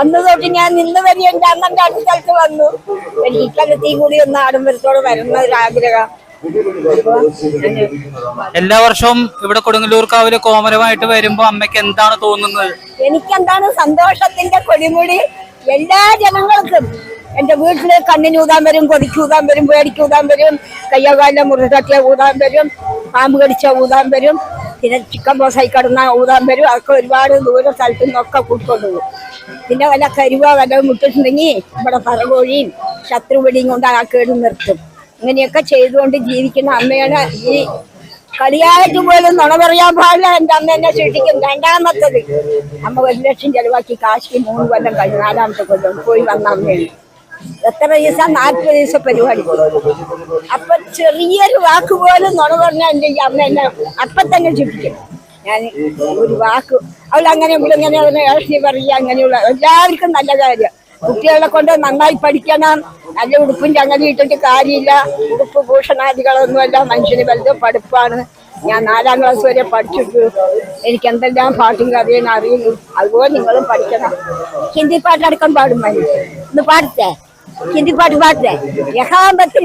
അന്ന് തൊട്ട് ഞാൻ നിന്ന് വരെ എന്റെ അണ്ണന്റെ അടുത്ത സ്ഥലത്ത് വന്നു. എനിക്കത് തീ കൂടി ഒന്ന് ആഡംബരത്തോട് വരുന്ന ഒരാഗ്രഹം അപ്പൊ എല്ലാ വർഷവും ഇവിടെ കൊടുങ്ങല്ലൂർക്കാവിൽ കോമരമായിട്ട് വരുമ്പോ അമ്മയ്ക്ക് എന്താണ് തോന്നുന്നത്? എനിക്കെന്താണ് സന്തോഷത്തിന്റെ കൊടിമുടി? എല്ലാ ജനങ്ങൾക്കും എന്റെ വീട്ടിൽ കണ്ണിനൂതാൻ വരും കൊതിക്കൂതാൻ വരും പേടിക്കൂതാൻ വരും കയ്യകാലിലെ മുറി തട്ടിയ ഊതാൻ വരും പാമ്പ് കടിച്ച ഊതാൻ വരും പിന്നെ ചിക്കൻ ബോസായി കടന്ന ഊതാൻ വരും അതൊക്കെ ഒരുപാട് ദൂര സ്ഥലത്തു നിന്നൊക്കെ കൂട്ടിക്കൊണ്ട് പോകും പിന്നെ വല്ല കരുവ വല്ല മുട്ടിട്ടുണ്ടെങ്കിൽ ഇവിടെ പറകോഴിയും ശത്രുപിടിയും കൊണ്ട് ആ കേട് നിർത്തും. ഇങ്ങനെയൊക്കെ ചെയ്തുകൊണ്ട് ജീവിക്കുന്ന അമ്മയാണ് ഈ കളിയായിട്ട് പോലും നുണ പറയാൻ പാടില്ല. എന്റെ അമ്മ എന്നെ ശിക്ഷിക്കും രണ്ടാമത്തത് അമ്മ ഒരു ലക്ഷം ചെലവാക്കി കാശി മൂന്ന് കൊല്ലം കഴിഞ്ഞു നാലാമത്തെ കൊല്ലം പോയി വന്ന അമ്മയാണ്. എത്ര ദിവസം? നാൽപ്പത് ദിവസം പരിപാടി. അപ്പൊ ചെറിയൊരു വാക്ക് പോലും നുണ പറഞ്ഞാൽ എന്റെ അമ്മ എന്നെ അപ്പൊ തന്നെ ചുറ്റിക്കും ഞാൻ ഒരു വാക്ക്. അവൾ അങ്ങനെ ഇങ്ങനെ ഇളക്കി പറയുക അങ്ങനെയുള്ള എല്ലാവർക്കും നല്ല കാര്യം. കുട്ടികളെ കൊണ്ട് നന്നായി പഠിക്കണം. നല്ല ഉടുപ്പും അങ്ങനെ ഇട്ടിട്ട് കാര്യമില്ല. ഉടുപ്പ് ഭൂഷണാദികളൊന്നുമല്ല. മനുഷ്യന് വലുത് പഠിപ്പാണ്. ഞാൻ നാലാം ക്ലാസ് വരെ പഠിച്ചിട്ടു. എനിക്ക് എന്തെല്ലാം പാട്ടും കഥയും അറിയുന്നു. അതുപോലെ നിങ്ങളും പഠിക്കണം. ഹിന്ദി പാട്ടടക്കം പാടും ഒന്ന് പാടത്തെ किंतु बाट बाट रहे यहाँ मत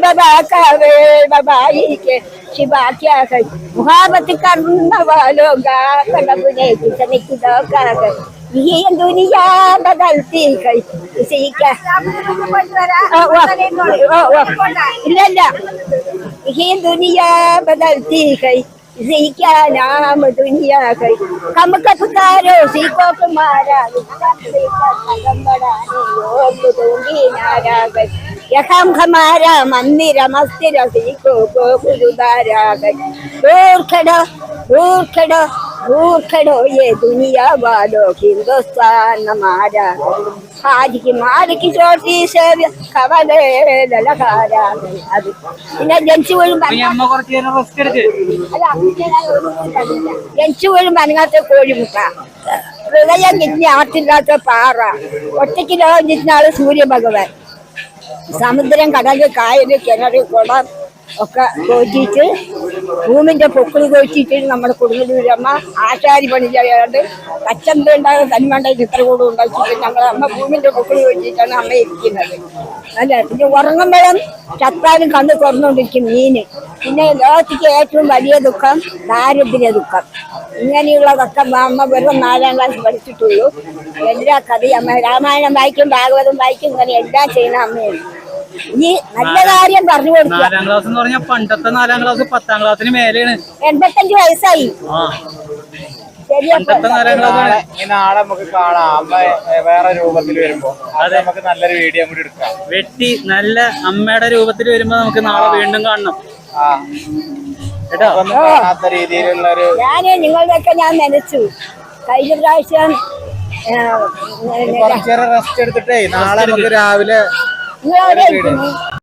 बाबा कावे बाबा ये के शिवा क्या कर वहाँ मत करना वालों का कदम ने किसने किधर का कर ये ये दुनिया बदलती है इसे ये क्या इल्ला ये ये दुनिया बदलती है जी क्या नाम दुनिया का हम कब तारो सी को मारा नारा गई यखम हमारा मंदिर मस्तिर सीखो को गुरुदारा गई दूर खड़ो दूर खड़ो दूर खड़ो ये दुनिया वालों हिंदुस्तान हमारा आज की मार की चोटी से खबरे ललकारा गई അത് പിന്നെ ജനിച്ചു വീഴും ഈ അമ്മ കുറച്ച് നേരം റെസ്റ്റ് എടുക്ക് ജനിച്ചു വീഴും അനങ്ങാത്ത കോഴിമുട്ട ഹൃദയം കിട്ടിയ ആട്ടില്ലാത്ത പാറ. ഒറ്റയ്ക്ക് ലോകം കിട്ടുന്ന ആൾ സൂര്യഭഗവാൻ. സമുദ്രം കടൽ കായൽ കിണറ് കുളം ഒക്കെ കോച്ചിട്ട് ഭൂമിന്റെ പൊക്കിൾ കോച്ചിട്ട് നമ്മുടെ കുടുംബരമ്മ ആശാരി പണി ചെയ്യാണ്ട് കച്ചന്ത ഉണ്ടാകുന്ന തന്മണ്ടായിട്ട് ഇത്ര കൂടെ ഉണ്ടാക്കിയിട്ട് ഞങ്ങളെ അമ്മ ഭൂമിന്റെ പൊക്കിൾ കോച്ചിട്ടാണ് അമ്മ ഇരിക്കുന്നത്. അല്ല? പിന്നെ ഉറങ്ങുമ്പോഴും ചത്താലും കണ്ണ് തുറന്നുകൊണ്ടിരിക്കും മീന്. പിന്നെ ലോകത്തേക്ക് ഏറ്റവും വലിയ ദുഃഖം ദാരിദ്ര്യ ദുഃഖം. ഇങ്ങനെയുള്ളതൊക്കെ അമ്മ വെറും നാലാം ക്ലാസ് പഠിച്ചിട്ടുള്ളൂ. എല്ലാ കഥയും അമ്മ രാമായണം വായിക്കും ഭാഗവതം വായിക്കും ഇങ്ങനെ എല്ലാം ചെയ്യുന്ന അമ്മയാണ്. ഈ നല്ല കാര്യം പറഞ്ഞു കൊടുക്കുക. നാലാം ക്ലാസ് എന്ന് പറഞ്ഞാൽ പണ്ടത്തെ നാലാം ക്ലാസ് പത്താം ക്ലാസ്സിന് മേലെയാണ്. എൺപത്തഞ്ച് വയസ്സായി. പണ്ടത്തെ നാലാം ക്ലാസ് നാളെ ഈ നാളെ നമുക്ക് കാണാം. അമ്മ വേറെ രൂപത്തിൽ വരുമ്പോ. അത്. നമുക്ക് നല്ലൊരു വീഡിയോ കൂടി എടുക്കാം. വെട്ടി നല്ല അമ്മയുടെ രൂപത്തിൽ വരുമ്പോ നമുക്ക് നാളെ വീണ്ടും കാണണം. ആ. കേട്ടോ? കാണാത്ത രീതിയിലുള്ള ഒരു ഞാൻ നിങ്ങളുടെയൊക്കെ ഞാൻ നനച്ചു. കഴിഞ്ഞ പ്രാവശ്യം ആ, റെസ്റ്റ് എടുത്തിട്ടേ നാളെ നമുക്ക് രാവിലെ 不要认